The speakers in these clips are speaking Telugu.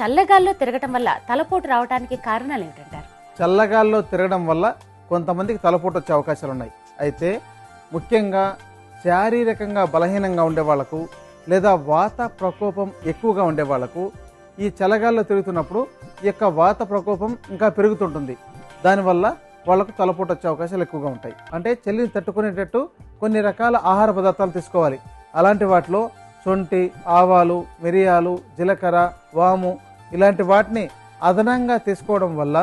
చల్లగాల్లో తిరగటం వల్ల తలపోటు రావడానికి కారణాలు ఏమిటంటారు? చల్లగాల్లో తిరగడం వల్ల కొంతమందికి తలపోటు వచ్చే అవకాశాలు ఉన్నాయి. అయితే ముఖ్యంగా శారీరకంగా బలహీనంగా ఉండే వాళ్ళకు లేదా వాత ప్రకోపం ఎక్కువగా ఉండే వాళ్ళకు ఈ చల్లగాల్లో తిరుగుతున్నప్పుడు ఈ యొక్క వాత ప్రకోపం ఇంకా పెరుగుతుంటుంది. దానివల్ల వాళ్ళకు తలపోటు వచ్చే అవకాశాలు ఎక్కువగా ఉంటాయి. అంటే చలిని తట్టుకునేటట్టు కొన్ని రకాల ఆహార పదార్థాలు తీసుకోవాలి. అలాంటి వాటిలో శొంఠి ఆవాలు మిరియాలు జీలకర్ర వాము ఇలాంటి వాటిని అదనంగా తీసుకోవడం వల్ల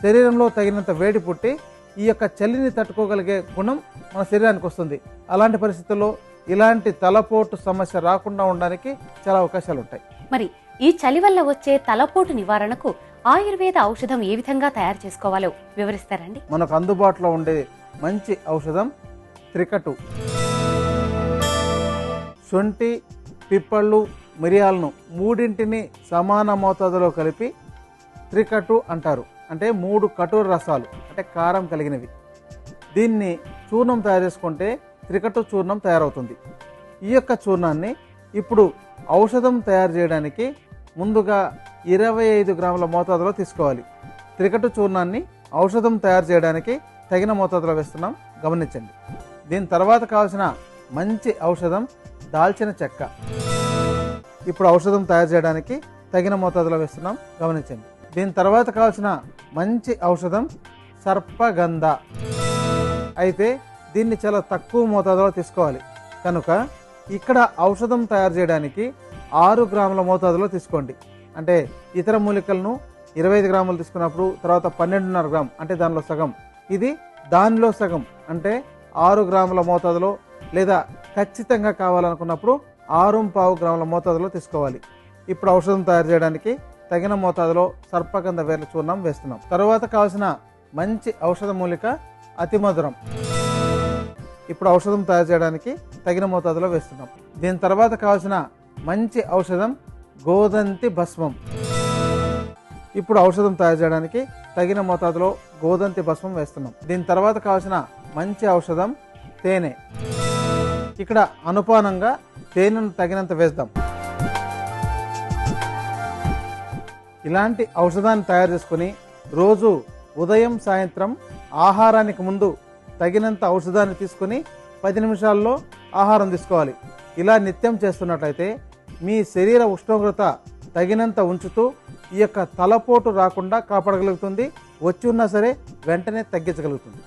శరీరంలో తగినంత వేడి పుట్టి ఈ యొక్క చలిని తట్టుకోగలిగే గుణం మన శరీరానికి వస్తుంది. అలాంటి పరిస్థితుల్లో ఇలాంటి తలపోటు సమస్య రాకుండా ఉండడానికి చాలా అవకాశాలు ఉంటాయి. మరి ఈ చలి వల్ల వచ్చే తలపోటు నివారణకు ఆయుర్వేద ఔషధం ఏ విధంగా తయారు చేసుకోవాలో వివరిస్తారండి మనకు అందుబాటులో ఉండే మంచి ఔషధం త్రికటు. శొంఠి పిప్పళ్ళు మిరియాలను మూడింటిని సమాన మోతాదులో కలిపి త్రికటు అంటారు. అంటే మూడు కటూర రసాలు అంటే కారం కలిగినవి. దీన్ని చూర్ణం తయారు చేసుకుంటే త్రికటు చూర్ణం తయారవుతుంది. ఈ యొక్క చూర్ణాన్ని ఇప్పుడు ఔషధం తయారు చేయడానికి ముందుగా ఇరవై ఐదు గ్రాముల మోతాదులో తీసుకోవాలి. త్రికటు చూర్ణాన్ని ఔషధం తయారు చేయడానికి తగిన మోతాదులో వేస్తున్నాం. గమనించండి. దీని తర్వాత కావాల్సిన మంచి ఔషధం దాల్చిన చెక్క. ఇప్పుడు ఔషధం తయారు చేయడానికి తగిన మోతాదులో వేస్తున్నాం. గమనించండి. దీని తర్వాత కావాల్సిన మంచి ఔషధం సర్పగంధ. అయితే దీన్ని చాలా తక్కువ మోతాదులో తీసుకోవాలి. కనుక ఇక్కడ ఔషధం తయారు చేయడానికి ఆరు గ్రాముల మోతాదులో తీసుకోండి. అంటే ఇతర మూలికలను ఇరవై ఐదు గ్రాములు తీసుకున్నప్పుడు తర్వాత పన్నెండున్నర గ్రామ్ అంటే దానిలో సగం. ఇది దానిలో సగం అంటే ఆరు గ్రాముల మోతాదులో లేదా ఖచ్చితంగా కావాలనుకున్నప్పుడు ఆరు పావు గ్రాముల మోతాదులో తీసుకోవాలి. ఇప్పుడు ఔషధం తయారు చేయడానికి తగిన మోతాదులో సర్పగంధ వేర్ల చూర్ణం వేస్తున్నాం. తర్వాత కావాల్సిన మంచి ఔషధ మూలిక అతి మధురం. ఇప్పుడు ఔషధం తయారు చేయడానికి తగిన మోతాదులో వేస్తున్నాం. దీని తర్వాత కావాల్సిన మంచి ఔషధం గోదంతి భస్మం. ఇప్పుడు ఔషధం తయారు చేయడానికి తగిన మోతాదులో గోదంతి భస్మం వేస్తున్నాం. దీని తర్వాత కావాల్సిన మంచి ఔషధం తేనె. ఇక్కడ అనుపానంగా తేనెను తగినంత వేద్దాం. ఇలాంటి ఔషధాన్ని తయారు చేసుకుని రోజు ఉదయం సాయంత్రం ఆహారానికి ముందు తగినంత ఔషధాన్ని తీసుకుని పది నిమిషాల్లో ఆహారం తీసుకోవాలి. ఇలా నిత్యం చేస్తున్నట్లయితే మీ శరీర ఉష్ణోగ్రత తగినంత ఉంచుతూ ఈ యొక్క తలపోటు రాకుండా కాపాడగలుగుతుంది. వచ్చి ఉన్నా సరే వెంటనే తగ్గించగలుగుతుంది.